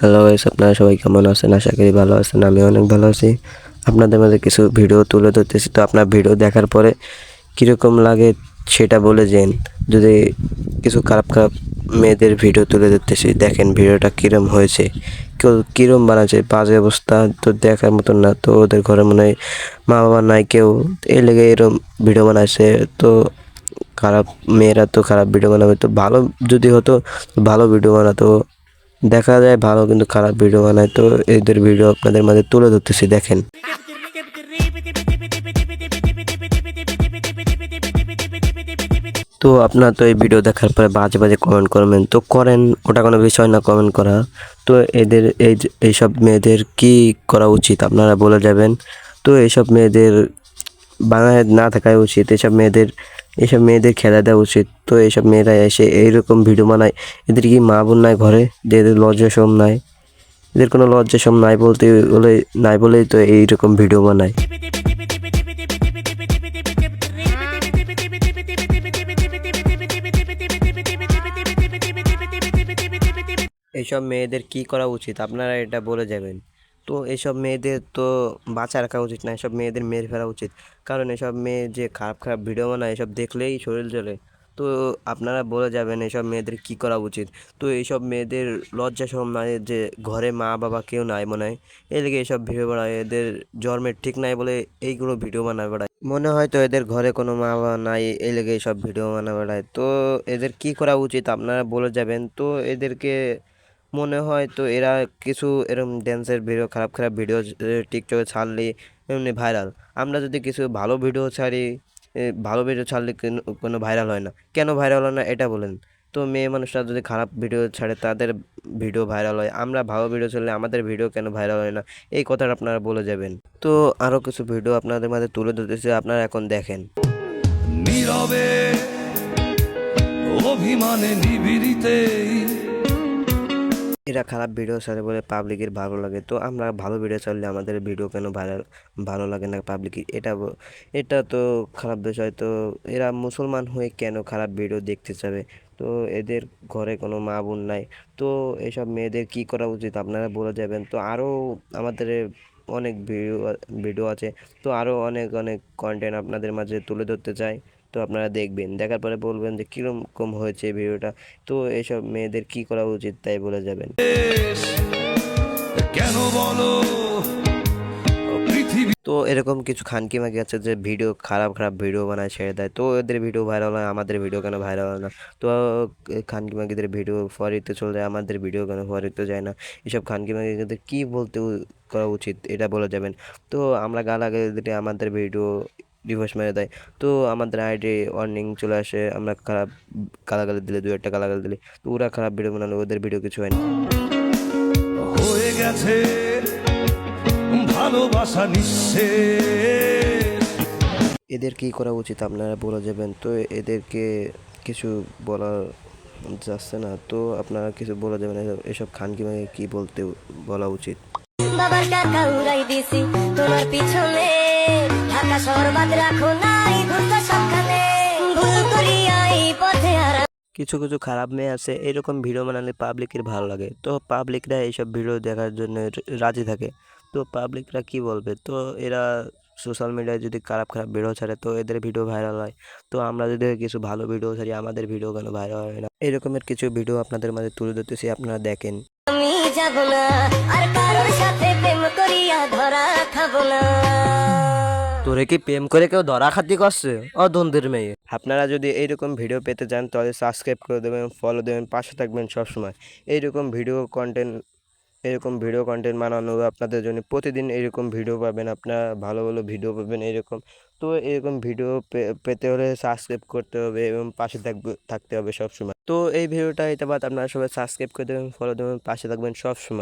Hello guys আপনারা সবাই কেমন আছেন? আশা করি ভালো আছেন আমি অনেক ভালো আছি। আপনাদের মাঝে কিছু ভিডিও তুলে ধরতেছি। তো আপনার ভিডিও দেখার পরে কীরকম লাগে সেটা বলে যেন। যদি কিছু খারাপ খারাপ মেয়েদের ভিডিও তুলে ধরতেছি, দেখেন ভিডিওটা কীরম হয়েছে। কেউ কীরম বানাচ্ছে, বাজে অবস্থা তো দেখার মতন না। তো ওদের ঘরে মনে হয় মা বাবা নাই, কেউ এই লেগে এরম ভিডিও বানাইছে। তো খারাপ মেয়েরা তো খারাপ ভিডিও বানাবে। তো ভালো যদি হতো, ভালো ভিডিও বানাতো। দেখা যায়, ভালো কিন্তু খারাপ ভিডিও বানায়। তো এদের ভিডিও আপনাদের মাঝে তুলে ধরতেছি, দেখেন। তো আপনার তো এই ভিডিও দেখার পরে বাজে বাজে কমেন্ট করবেন। তো করেন, ওটা কোনো বিষয় না কমেন্ট করা। তো এদের এই এইসব মেয়েদের কি করা উচিত আপনারা বলে যাবেন। তো এইসব মেয়েদের বাংলায় না থাকাই উচিত। এসব মেয়েদের এইসব মেয়েদের খেলা দেওয়া উচিত। তো এইসব মেয়েরা এসে এইরকম ভিডিও বানায় এদের কি মা বোন নাই ঘরে? এদের লজ্জা সম নাই। এদের কোনো লজ্জা সম নাই বলতে বলে নাই বলেই তো এইরকম ভিডিও বানায় এইসব মেয়েদের কি করা উচিত? আপনারা এটা বলে যাবেন। তো এইসব মেয়েদের তো বাঁচা রাখা উচিত না, এসব মেয়েদের মেরে ফেলা উচিত। কারণ এসব মেয়ে যে খারাপ খারাপ ভিডিও বানায়, এসব দেখলেই শরীর চলে তো আপনারা বলে যাবেন এসব মেয়েদের কি করা উচিত? তো এইসব মেয়েদের লজ্জা সরম নাই যে ঘরে মা বাবা কেউ নাই মনে হয় লেগে এইসব ভিডিও বানায়, এদের জন্মের ঠিক নাই বলে এইগুলো ভিডিও বানায় বেড়ায়। মনে হয় তো এদের ঘরে কোনো মা বাবা নাই এই লেগে এইসব ভিডিও বানায় বেড়ায়। তো এদের কি করা উচিত আপনারা বলে যাবেন? তো এদেরকে মনে হয় তো এরা কিছু এরকম ড্যান্সের ভিডিও খারাপ খারাপ ভিডিও টিকটকে ছাড়লে এমনি ভাইরাল আমরা যদি কিছু ভালো ভিডিও ছাড়ি ভালো ভিডিও ছাড়লে কেন- কোনো ভাইরাল হয় না। কেন ভাইরাল হয় না এটা বলেন। তো মেয়ে মানুষরা যদি খারাপ ভিডিও ছাড়ে, তাদের ভিডিও ভাইরাল হয়। আমরা ভালো ভিডিও ছাড়লে আমাদের ভিডিও কেন ভাইরাল হয় না? এই কথাটা আপনারা বলে যাবেন। তো আরও কিছু ভিডিও আপনাদের মাঝে তুলে ধরতেছে, আপনারা এখন দেখেন। নীরবে, অভিমানে নিবিড়িতেই এরা খারাপ ভিডিও ছাড়ে বলে পাবলিকের ভালো লাগে। তো আমরা ভালো ভিডিও ছাড়লে আমাদের ভিডিও কেন ভাইরাল ভালো লাগে না পাবলিকের এটা এটা তো খারাপ বিষয়। তো এরা মুসলমান হয়ে কেন খারাপ ভিডিও দেখতে চাবে? তো এদের ঘরে কোনো মা বোন নাই। তো এসব মেয়েদের কি করা উচিত আপনারা বলে যাবেন? তো আরও আমাদের অনেক ভিডিও ভিডিও আছে। তো আরও অনেক অনেক কন্টেন্ট আপনাদের মাঝে তুলে ধরতে চাই। তো আপনারা দেখবেন। দেখার পরে বলবেন যে কীরকম হয়েছে ভিডিওটা। তো এসব মেয়েদের কি করা উচিত তাই বলে যাবেন। কেন বলো? তো এরকম কিছু খানকি মাকি আছে যে ভিডিও খারাপ খারাপ ভিডিও বানায় ছেড়ে দেয়। তো এদের ভিডিও ভাইরাল হয় আমাদের ভিডিও কেন ভাইরাল হয় না? তো খানকি মাকিদের ভিডিও ফরিতে চলে যায় আমাদের ভিডিও কেন ফরিতে যায় না? এসব খানকি মাকিদের কী বলতে করা উচিত এটা বলে যাবেন। তো আমরা গালাগালি দিলে আমাদের ভিডিও ডিভোর্স মেরে দেয়। তো আমাদের আইডি ওয়ার্নিং চলে আসে আমরা খারাপ গালাগালি দিলে দু একটা গালাগালি দিলে তো ওরা খারাপ ভিডিও বানালে ওদের ভিডিও কিছু হয় না হয়ে গেছে ভালোবাসা নিঃশেষ। এদের কি করা উচিত আপনারা বলে যাবেন? তো এদেরকে কিছু বলার যাচ্ছে না তো আপনারা কিছু বলে যাবেন এসব- এসব খানকি মাকে কি বলতে বলা উচিত? বাবার টাকা উড়াই দিছি। তোমার পিছনে ঢাকা শহর বাদ রাখো নাই সবখানে। ভুল করিয়া এই পথে আর কিছু কিছু খারাপ মেয়ে আছে এরকম ভিডিও বানালে পাবলিকের ভালো লাগে। তো পাবলিকরা এইসব ভিডিও দেখার জন্য রাজি থাকে। তো পাবলিকরা কি বলবে? তো এরা সোশ্যাল মিডিয়ায় যদি খারাপ খারাপ ভিডিও ছাড়ে তো এদের ভিডিও ভাইরাল হয়। তো আমরা যদি কিছু ভালো ভিডিও ছাড়ি আমাদের ভিডিও কেন ভাইরাল হয় না? এরকমের কিছু ভিডিও আপনাদের মাঝে তুলে ধরতেছি আপনারা দেখেন। আমি যাব না আর কারোর সাথে করিয়া ধরা খাব না। তোরে কি প্রেম করে কেউ ধরা খাতি করছে? অধন্দের মেয়ে। আপনারা যদি এইরকম ভিডিও পেতে চান তাহলে সাবস্ক্রাইব করে দেবেন ফলো দেবেন পাশে থাকবেন সবসময়। এইরকম ভিডিও কন্টেন্ট এরকম ভিডিও কন্টেন্ট বানানো আপনাদের জন্য প্রতিদিন এরকম ভিডিও পাবেন আপনারা ভালো ভালো ভিডিও পাবেন এরকম তো এরকম ভিডিও পেতে হলে সাবস্ক্রাইব করতে হবে এবং পাশে থাকবে থাকতে হবে সবসময়। তো এই ভিডিওটা এটা বাদ আপনারা সবাই সাবস্ক্রাইব করে দেবেন ফলো দেবেন পাশে থাকবেন সবসময়।